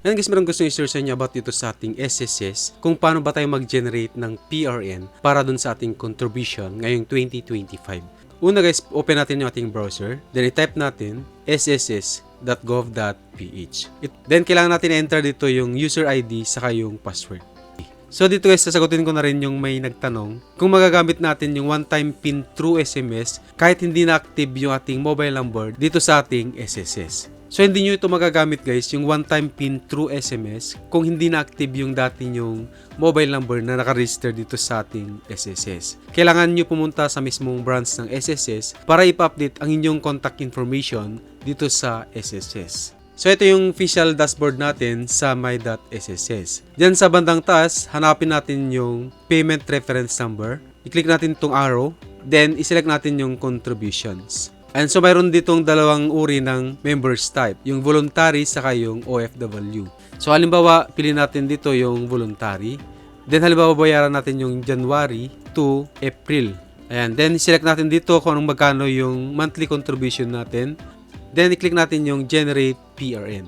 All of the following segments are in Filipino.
Ngayon guys, meron gusto i-share sa inyo about dito sa ating SSS kung paano ba tayo mag-generate ng PRN para dun sa ating contribution ngayong 2025. Una guys, open natin yung ating browser. Then i-type natin sss.gov.ph. Then kailangan natin enter dito yung user ID saka yung password. So dito guys, sasagutin ko na rin yung may nagtanong kung magagamit natin yung one-time pin through SMS kahit hindi na active yung ating mobile number dito sa ating SSS. So hindi nyo ito magagamit guys, yung one-time pin through SMS kung hindi na active yung dati yung mobile number na nakaregister dito sa ating SSS. Kailangan nyo pumunta sa mismong branch ng SSS para ipa-update ang inyong contact information dito sa SSS. So ito yung official dashboard natin sa my.sss. Diyan sa bandang taas, hanapin natin yung payment reference number. I-click natin itong arrow, then i-select natin yung contributions. And so mayroon ditong dalawang uri ng members type, yung voluntary saka yung OFW. So halimbawa, pili natin dito yung voluntary. Then halimbawa, bayaran natin yung January to April. Ayan, then select natin dito kung anong magkano yung monthly contribution natin. Then i-click natin yung generate PRN.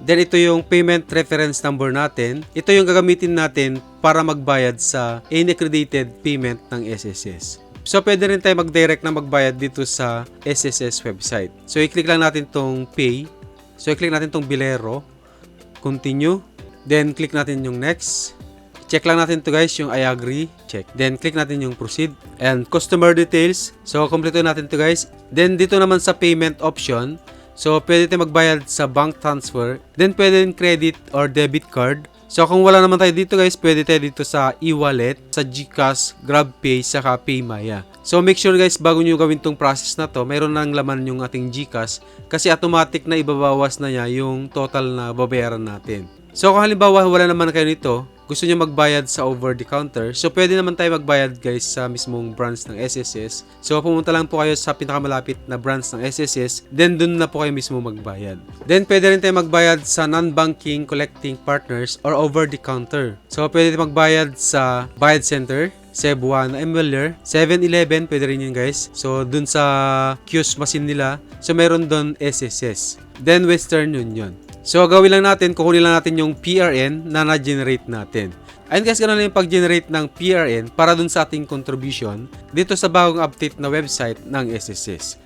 Then ito yung payment reference number natin. Ito yung gagamitin natin para magbayad sa any accredited payment ng SSS. So, pwede rin tayo mag-direct na magbayad dito sa SSS website. So, i-click lang natin tong pay. So, i-click natin tong bilero. Continue. Then, click natin yung next. Check lang natin to guys, yung I agree. Check. Then, click natin yung proceed. And customer details. So, kompleto natin to guys. Then, dito naman sa payment option. So, pwede tayo magbayad sa bank transfer. Then, pwede rin credit or debit card. So, kung wala naman tayo dito guys, pwede tayo dito sa e-wallet, sa GCash, GrabPay, saka PayMaya. So, make sure guys, bago nyo gawin tong process na to, mayroon nang laman yung ating GCash kasi automatic na ibabawas na niya yung total na babayaran natin. So, kung halimbawa wala naman kayo nito, gusto nyo magbayad sa over the counter, so pwede naman tayo magbayad guys sa mismong branch ng SSS. So, pumunta lang po kayo sa pinakamalapit na branch ng SSS, then dun na po kayo mismo magbayad. Then, pwede rin tayo magbayad sa non-banking collecting partners or over the counter. So, pwede tayo magbayad sa Bayad Center, Cebuana, Emweller, 7-Eleven, pwede rin yun guys. So, dun sa kiosk machine nila, so meron dun SSS. Then, Western Union. So, gawin lang natin, kukunin lang natin yung PRN na na-generate natin. Ayun guys, ganun lang yung pag-generate ng PRN para dun sa ating contribution dito sa bagong update na website ng SSS.